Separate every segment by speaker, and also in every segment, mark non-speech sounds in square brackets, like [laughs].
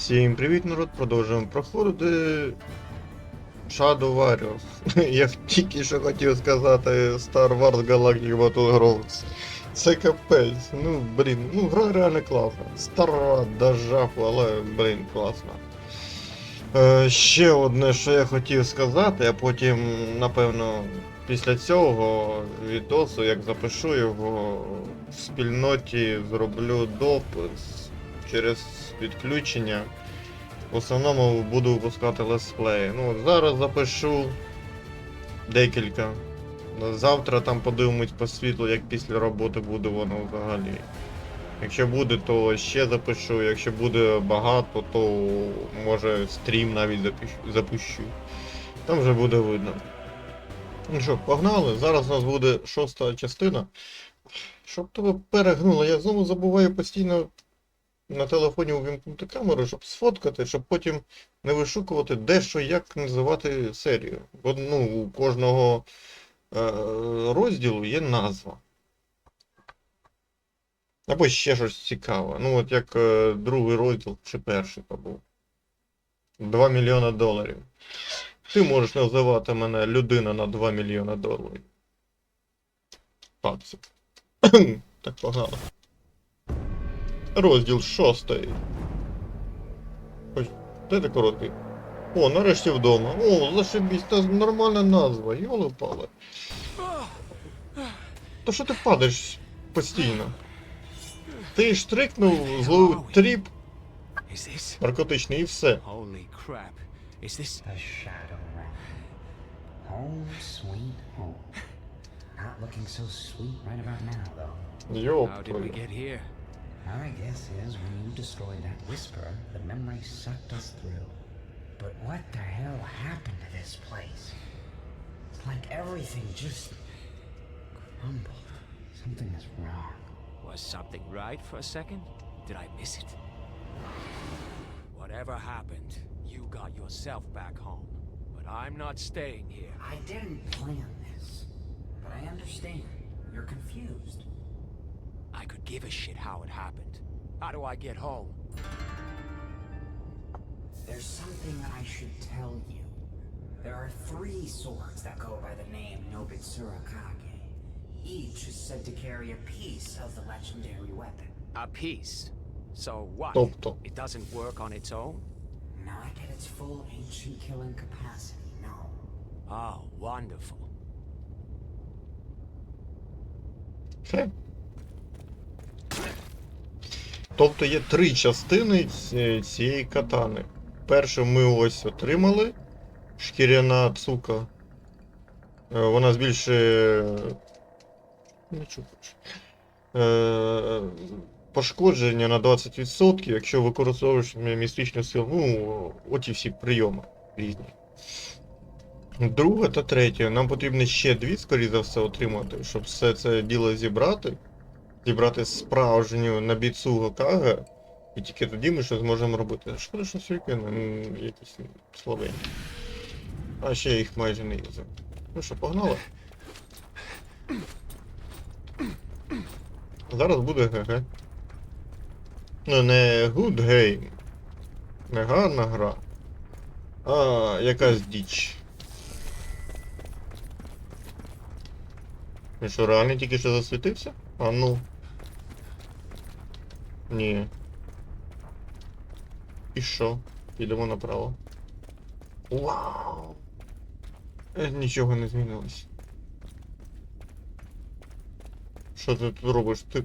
Speaker 1: Всім привіт, народ! Продовжуємо проходити Shadow Warriors. [laughs] Я тільки що хотів сказати Star Wars Galactic Battlegrounds. Це капець. Ну, блін, ну гра реально класна. Стара до жаху, але, блін, класна. Е, ще одне, що я хотів сказати, а потім, напевно, після цього відосу, як запишу його в спільноті, зроблю допис через підключення. В основному буду випускати летсплеї. Ну, зараз запишу декілька. Завтра там подивимось по світлу, як після роботи буде воно взагалі. Якщо буде, то ще запишу. Якщо буде багато, то може стрім навіть запущу-. Там вже буде видно. Ну що, погнали. Зараз у нас буде шоста частина. Щоб тебе перегнуло, я знову забуваю постійно на телефоні увімкнути камеру, щоб сфоткати, щоб потім не вишукувати, де що як називати серію. Бо ну, у кожного е, розділу є назва. Або ще щось цікаве. Ну, от як е, другий розділ чи перший то був. 2 мільйона доларів. Ти можеш називати мене людина на 2 мільйона доларів. Баксів. [clears throat] так погано. Розділ шостий. Ось, де ти короткий? О, нарешті вдома. О, зашибісь, це нормальна назва, йоли пали. То що ти падаєш постійно? Ти штрикнув, зловив тріп наркотичний і все.
Speaker 2: Holy crap. Is this?
Speaker 3: The Shadow Realm. Home sweet home. Not looking so sweet right about now, though.
Speaker 1: Йоп.
Speaker 2: How did we get here?
Speaker 3: My guess is when you destroyed that whisper, the memory sucked us through. But what the hell happened to this place? It's like everything just crumbled. Something is wrong.
Speaker 2: Was something right for a second? Did I miss it? Whatever happened, you got yourself back home. But I'm not staying here.
Speaker 3: I didn't plan this, but I understand. You're confused
Speaker 2: I could give a shit how it happened. How do I get home?
Speaker 3: There's something I should tell you. There are three swords that go by the name Nobitsura Kage. Each is said to carry a piece of the legendary weapon.
Speaker 2: A piece. So what?
Speaker 1: Тобто.
Speaker 2: It doesn't work on its own?
Speaker 3: Not at its full ancient killing capacity, no.
Speaker 2: Oh, wonderful.
Speaker 1: Тобто є три частини цієї катани. Першу ми ось отримали. Шкіряна цука. Е, Вона збільшує. Е, Пошкодження на 20%, якщо використовуєш містичну силу. Ну, оті всі прийоми різні. Друга та третя. Нам потрібно ще дві, скоріше за все, отримати, щоб все це діло зібрати. Зібрати справжню набіцу Гокага. І тільки тоді ми щось зможемо робити. Шкода, що сюріки ну, якісь слабенькі. А ще їх майже не юзав. Ну що, погнали? Зараз буде ГГ. Ну не good game. Не гарна гра. А якась діч. Він що, реально тільки що засвітився? А ну. Ні. І що? Підемо направо. Вау! Е, Нічого не змінилось. Що ти тут робиш? Ти.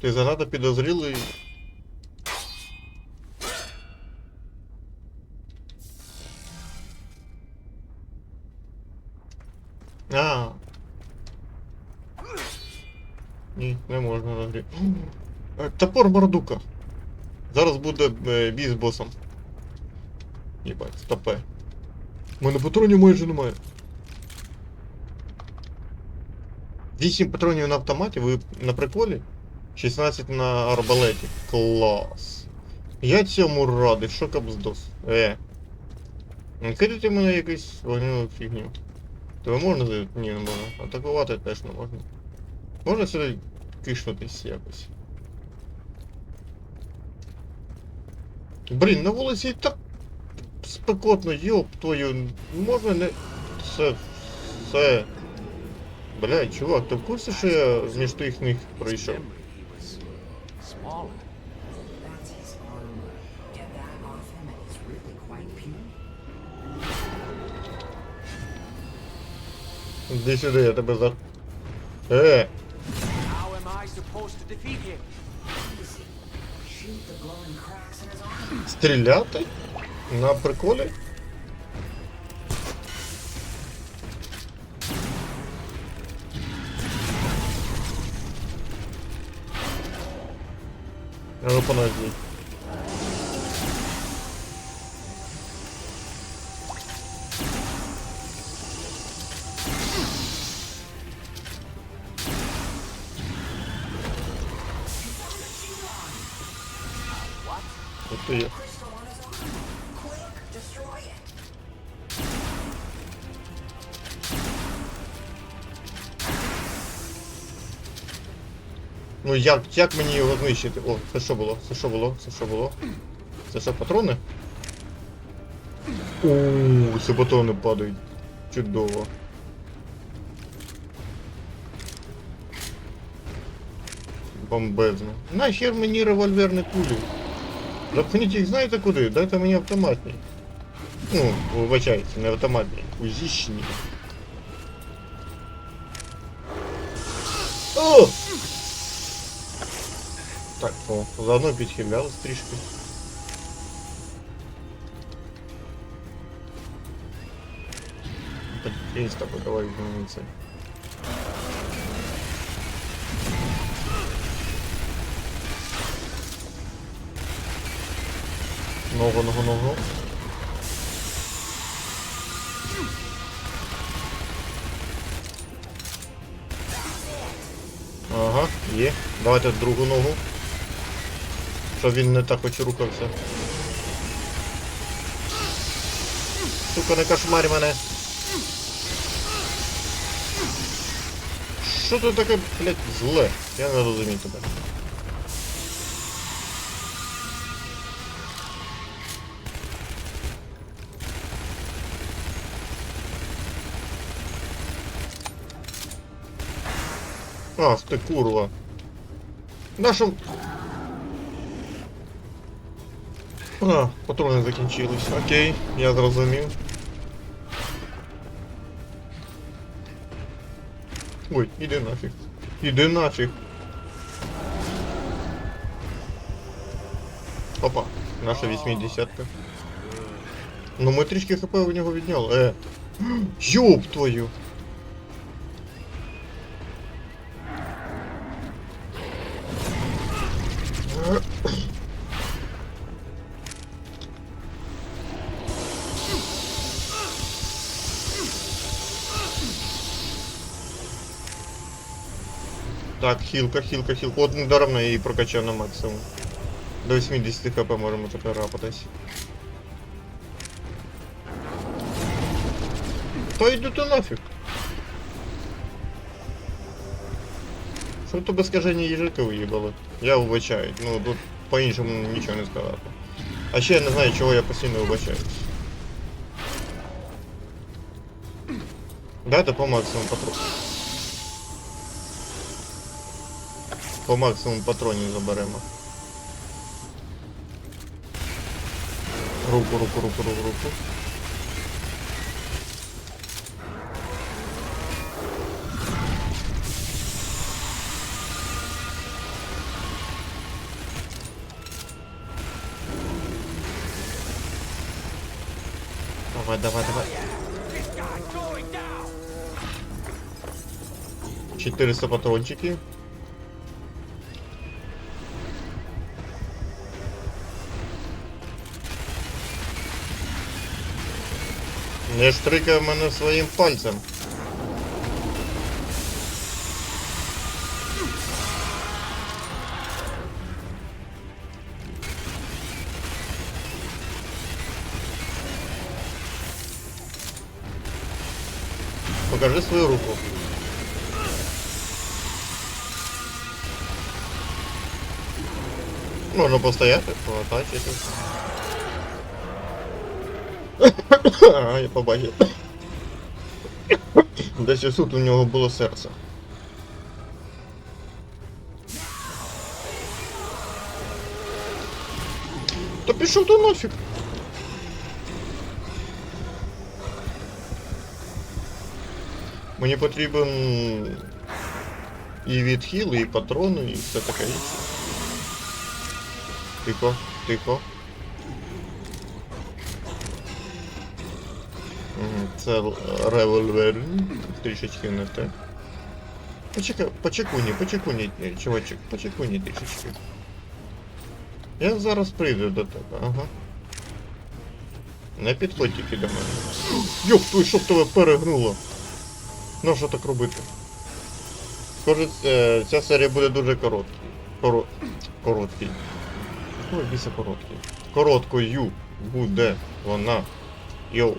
Speaker 1: Ти занадто підозрілий. А. Ні, не можна на грі. Е, Топор Мордука. Зараз буде е, бій з босом. Єбать, стопе. У мене патронів майже немає. 8 патронів на автоматі, ви на приколі? 16 на арбалеті. Клас. Я цьому радий, що капздос. Е. Не кидайте мене якусь вогняну фігню. Тебе можна Ні, не можна. Атакувати теж не можна. Можна сюди кишнутись якось. Блін, на вулиці і так спекотно, йоп твою, можна не. Все, все. Блядь, чувак, ти в курсі, що я між тих них
Speaker 3: puny.
Speaker 1: Іди сюди, я тебе за. Е!
Speaker 2: How am I supposed to defeat him?
Speaker 1: Стріляти? На приколі? А ну подожди. Ну як, як мені його знищити? О, це що було? Це що було? Це що було? Це що, патрони? Ууу, це патрони падають. Чудово. Бомбезно. Нахер мені револьверні кулі? Запхніть їх знаєте куди? Дайте мені автоматні. Ну, вибачайте, не автоматні. Узічні. О! Так, о, заодно підхилялись трішки. Так, я з тобою давай вміниться. Ногу, ногу, ногу. Ага, є. Давайте другу ногу. Щоб він не так хоч рухався. Сука, не кошмарь мене. Що тут таке, блядь, зле? Я не розумію тебе. Ах ти курва. Нашим. А, патрони закінчились. Окей, я зрозумів. Ой, іди нафіг. Іди нафіг. Опа, наша 80-ка. Ну ми трішки хп у нього відняли. Е. Йоп твою! Так, хілка, хілка, хілка. От недаремно я її прокачав на максимум. До 80 хп можемо тепер рапатись. Та йду ти нафіг. Що то безкажені їжаки уїбали? Я вибачаю. Ну тут по-іншому нічого не сказати. А ще я не знаю, чого я постійно вибачаюсь. Дайте по максимуму патрон. По максимуму патронів заберемо. Руку, руку, руку, руку, руку. Давай, давай, давай.
Speaker 2: This guy's going down!
Speaker 1: 400 патрончики. Не штрикай мене своїм пальцем. Покажи свою руку. Можна постояти, поатачити. А, я побачив. Десь ось тут у нього було серце. Та пішов ти нафіг. Мені потрібен і відхил, і патрони, і все таке інше. Тихо, тихо. Це револьвер. Трішечки не те. Почекай, почекуні, почекуні, е, чувачок, почекуні трішечки. Я зараз прийду до тебе, ага. Не підходь тільки до мене. Йоп, твій, щоб тебе перегнуло. Ну що так робити? Схоже, ця серія буде дуже короткий. Коро... Короткий. Ой, біса короткий. Короткою буде вона. Йоу.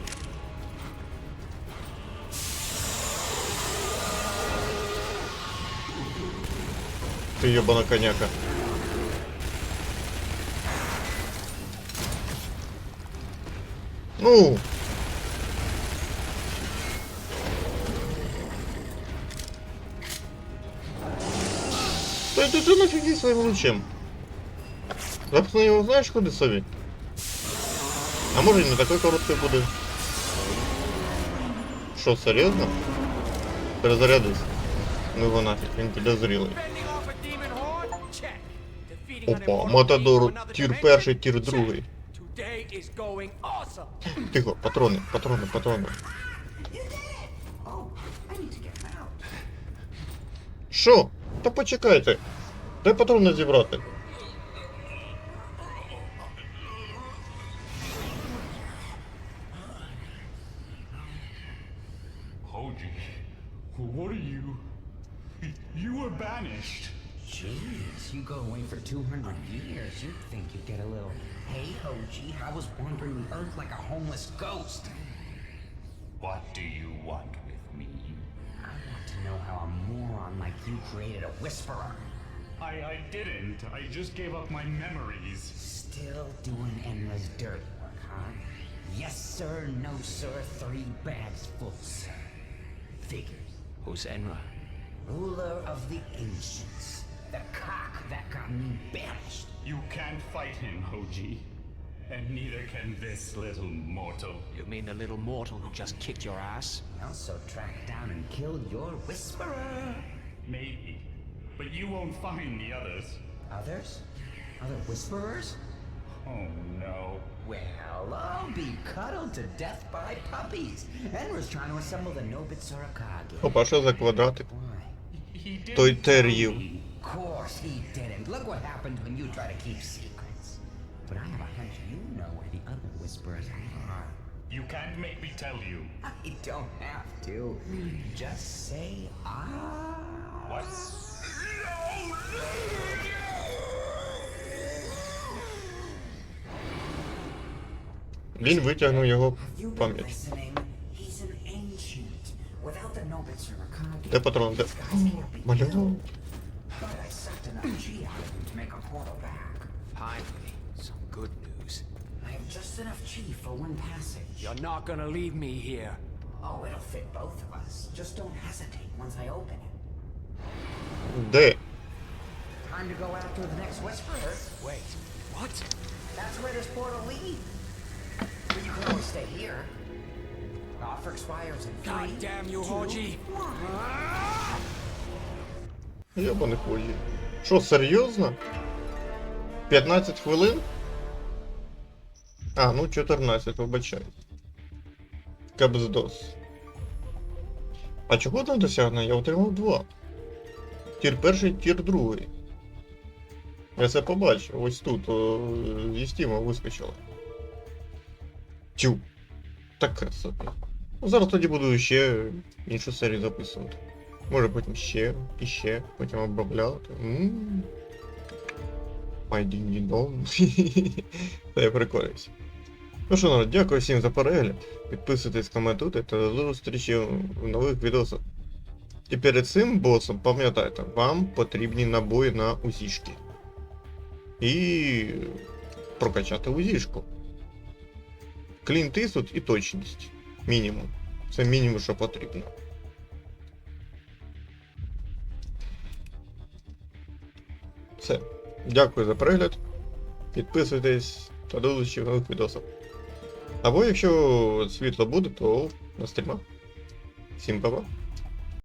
Speaker 1: Ты ебана коняка. Ну! Та йди ти нафіг зі своїм лучем. Запхни його знаєш куди собі? А може і не такий короткий буде. Що, серйозно? Перезарядись. Ну його нафіг, він підозрілий. Опа, Матадор, тір перший, тір другий. Тихо, патрони, патрони, патрони.
Speaker 3: Oh.
Speaker 1: Що? Та почекайте. Дай патрони зібрати.
Speaker 4: What are? You were banished.
Speaker 3: Jeez, you go away for 200 years. You'd think you'd get a little, hey, Hoji, I was wandering the earth like a homeless ghost.
Speaker 4: What do you want with me?
Speaker 3: I want to know how a moron like you created a whisperer.
Speaker 4: I, I didn't. I just gave up my memories.
Speaker 3: Still doing Enra's dirty work, huh? Yes, sir, no, sir, three bags full, sir. Figures.
Speaker 2: Who's Enra?
Speaker 3: Ruler of the ancients. The cock that got me banished.
Speaker 4: You can't fight him, Hoji. And neither can this little mortal.
Speaker 2: You mean the little mortal who just kicked your ass?
Speaker 3: I also tracked down and killed your whisperer.
Speaker 4: Maybe. But you won't find the others.
Speaker 3: Others? Other whisperers?
Speaker 4: Oh no.
Speaker 3: Well, I'll be cuddled to death by puppies. Enra's trying to assemble the Nobitsura Kage.
Speaker 1: Опа, що за квадратик?
Speaker 3: Why?
Speaker 4: He didn't
Speaker 1: Той
Speaker 4: tell
Speaker 1: тер'їв.
Speaker 4: me.
Speaker 3: Of course he didn't. Look what happens when you try to keep secrets. But I have a hunch you know where the other whisperers are.
Speaker 4: You can't make me tell you.
Speaker 3: I don't have to. Just say ah.
Speaker 4: What?
Speaker 1: Він витягнув його
Speaker 3: Have you been
Speaker 1: пам'ять.
Speaker 3: listening? He's an ancient. Without the Nobitsura Kage.
Speaker 1: Де патрон? Де? Малював.
Speaker 3: just enough chi for one passage.
Speaker 2: You're not gonna leave me here.
Speaker 3: Oh, it'll fit both of us. Just don't hesitate once I open it.
Speaker 1: Де?
Speaker 3: Time to go after the next whisperer.
Speaker 2: Wait, what?
Speaker 3: That's where this portal leads. But you can always stay here. The offer expires in three,
Speaker 2: God damn you,
Speaker 3: two,
Speaker 2: Hoji.
Speaker 3: one.
Speaker 1: Йобаний хуї. Що, серйозно? 15 хвилин? А, ну 14, вибачай. Кабздос. А чого там досягнення? Я отримав два. Тір перший, тір другий. Я це побачив. Ось тут о, зі стіма вискочило. Тю. Таке собі. Ну, Зараз тоді буду ще іншу серію записувати. Може потім ще, і ще, потім обробляти. Ммм. Майдінгі дом. [laughs] Та я приколююсь. Ну що, народ, дякую всім за перегляд. Підписуйтесь, коментуйте та до зустрічі в нових відосах. І перед цим босом, пам'ятайте, вам потрібні набої на узішки. І прокачати узішку. Клінт Іствуд і точність. Мінімум. Це мінімум, що потрібно. Все. Дякую за перегляд. Підписуйтесь та до зустрічі в нових відосах. Або якщо світло буде, то на стрімах. Всім па-па.